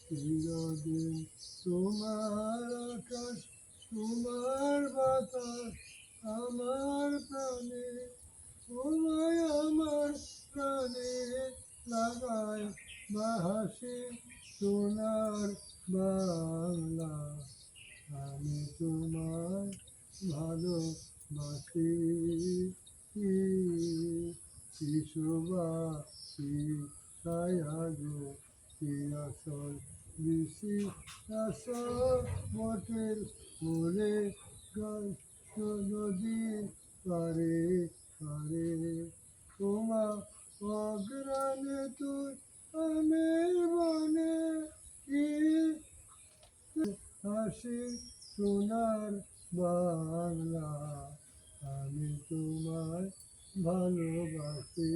চিরদিন তোমার আকাশ তোমার বাতাস আমার প্রাণে তোমায় আমার প্রাণে লাগায় বাহাসে সোনার বাংলা আমি তোমায় ভালোবাসি শিশুবাসী ছায়াগো কি আসল বিশি আসল বটের মোরে নদী পারে পারে। তোমা অগ্রাণে তুই আমের বনে কি হাসি সোনার বাংলা, আমি তোমায় ভালোবাসি।